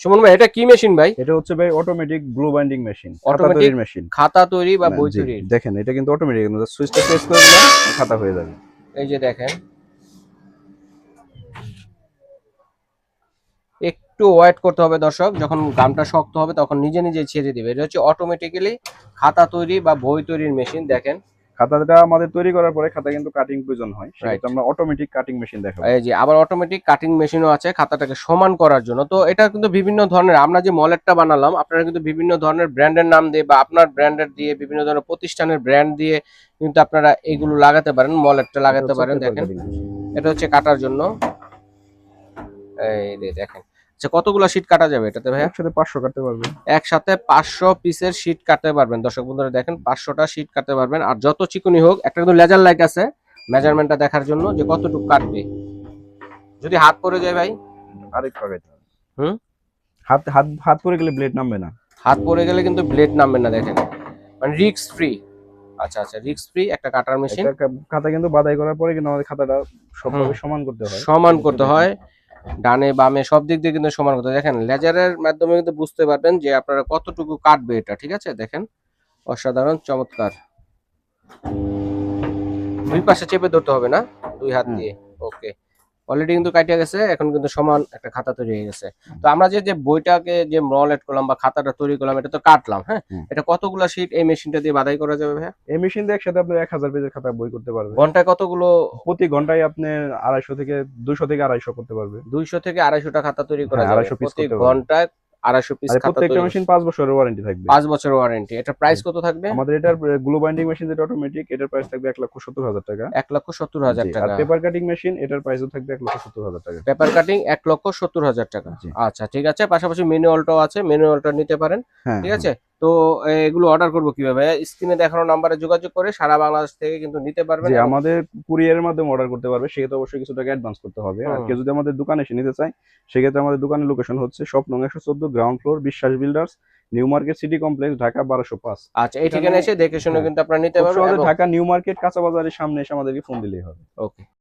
সুমন ভাই এটা কি মেশিন ভাই? এটা হচ্ছে ভাই automatic glue binding machine automatic machine খাতা তৈরি বা বই তৈরি দেখেন এটা কিন্তু অটোমেটিক সুইচটা প্রেস করে দিলে খাতা হয়ে যাবে। এই যে দেখেন। একটু ওয়েট করতে হবে দর্শক যখন গামটা শক্ত হবে তখন নিজে নিজে ছেড়ে দিবে। এটা হচ্ছে অটোমেটিক্যালি খাতা তৈরি বা বই তৈরির মেশিন দেখেন। খাতাটা আমাদের তৈরি করার পরে খাতা কিন্তু কাটিং প্রয়োজন হয়. সেটা আমরা অটোমেটিক কাটিং মেশিন দেখাবো। এই যে আবার অটোমেটিক কাটিং মেশিনও আছে খাতাটাকে সমান করার জন্য। তো এটা কিন্তু বিভিন্ন ধরনের আমরা যে মলেটটা বানালাম আপনারা কিন্তু বিভিন্ন ধরনের ব্র্যান্ডের নাম দিয়ে বা আপনার ব্র্যান্ডের দিয়ে বিভিন্ন ধরনের প্রতিষ্ঠানের ব্র্যান্ড দিয়ে কিন্তু আপনারা এগুলো লাগাতে পারেন মলেটটা লাগাতে পারেন দেখেন। এটা হচ্ছে কাটার জন্য। এই দেখেন। আচ্ছা কতগুলো শীট কাটা যাবে এটাতে ভাই একসাথে পাঁচশো কাটতে পারবে একসাথে পাঁচশো পিসের শীট কাটতে পারবেন। দর্শক বন্ধুরা দেখেন পাঁচশোটা শীট কাটতে পারবেন। আর যত চিকুনি হোক একটা কিন্তু লেজার লাইট আছে মেজারমেন্টটা দেখার জন্য যে কতটুকু কাটবে। যদি হাত পড়ে যায় ভাই? আরেকটু আগাইতে হবে। হুম? হাত হাত হাত পরে গেলে ব্লেড নামবে না। হাত পড়ে গেলে কিন্তু ব্লেড নামবে না দেখেন। মানে রিক্স ফ্রি আচ্ছা আচ্ছা রিক্স ফ্রি একটা কাটার মেশিন খাতা কিন্তু বাদাই করার পরে কিন্তু আমাদের খাতাটা সবভাবে সমান করতে হয়। সমান করতে হয়। ডানে বামে সব দিক দিয়ে কিন্তু সমান কথা। দেখেন লেজারের মাধ্যমে কিন্তু বুঝতে পারবেন যে আপনারা কতটুকু কাটবে এটা ঠিক আছে? দেখেন অসাধারণ চমৎকার। দুই পাশে চেপে ধরতে হবে না? দুই হাত দিয়ে। অলরেডি কিন্তু কাটিয়ে গেছে এখন কিন্তু সমান একটা খাতা তৈরি হয়ে গেছে। তো আমরা যে যে বইটাকে যে মল এড করলাম বা খাতাটা তৈরি করলাম এটা তো কাটলাম হ্যাঁ? এটা কতগুলো শীট এই মেশিনটা দিয়ে বাদাই করা যাবে ভাই এই মেশিন দিয়ে একসাথে আপনি এক হাজার পেজের খাতা বই করতে পারবেন। ঘন্টায় কতগুলো? প্রতি ঘন্টায় আপনি আড়াইশো থেকে দুইশো থেকে আড়াইশো করতে পারবে দুইশো থেকে আড়াইশোটা খাতা তৈরি করা হ্যাঁ, যাবে। প্রতি ঘন্টায় আড়াইশো পিস আর প্রত্যেকটা মেশিন পাঁচ বছরের ওয়ারেন্টি থাকবে। পাঁচ বছর ওয়ারেন্টি এটা প্রাইস কত থাকবে? আমাদের এটার গ্লো বাইন্ডিং মেশিন যেটা অটোমেটিক এটার প্রাইস থাকবে এক লক্ষ সত্তর হাজার টাকা। এক লক্ষ সত্তর হাজার আর টাকা। পেপার কাটিং মেশিন এটার প্রাইসও থাকবে এক লক্ষ সত্তর হাজার টাকা। পেপার কাটিং এক লক্ষ সত্তর হাজার টাকা। আচ্ছা ঠিক আছে। পাশাপাশি ম্যানুয়ালটাও আছে। ম্যানুয়ালটা নিতে পারেন। হ্যাঁ ঠিক আছে? তো এগুলো অর্ডার করব কীভাবে? স্ক্রিনে দেখানো নাম্বারে যোগাযোগ করে সারা বাংলাদেশ থেকে কিন্তু নিতে পারবে আমাদের কুরিয়ারের মাধ্যমে অর্ডার করতে পারবে সেক্ষেত্রে অবশ্যই কিছু টাকা অ্যাডভান্স করতে হবে। আর কেউ যদি আমাদের দোকানে এসে নিতে চায় সেক্ষেত্রে আমাদের দোকানের লোকেশন হচ্ছে শপ নং একশো চোদ্দ ground floor Biswas builders new market city complex Dhaka বারোশো পাঁচ। আচ্ছা এই ঠিকানা এসে দেখে শুনে হ্যাঁ। কিন্তু আপনারা নিতে পারবেন ঢাকা নিউ মার্কেট কাঁচা বাজারের সামনে এসে আমাদেরকে ফোন দিলেই হবে। ওকে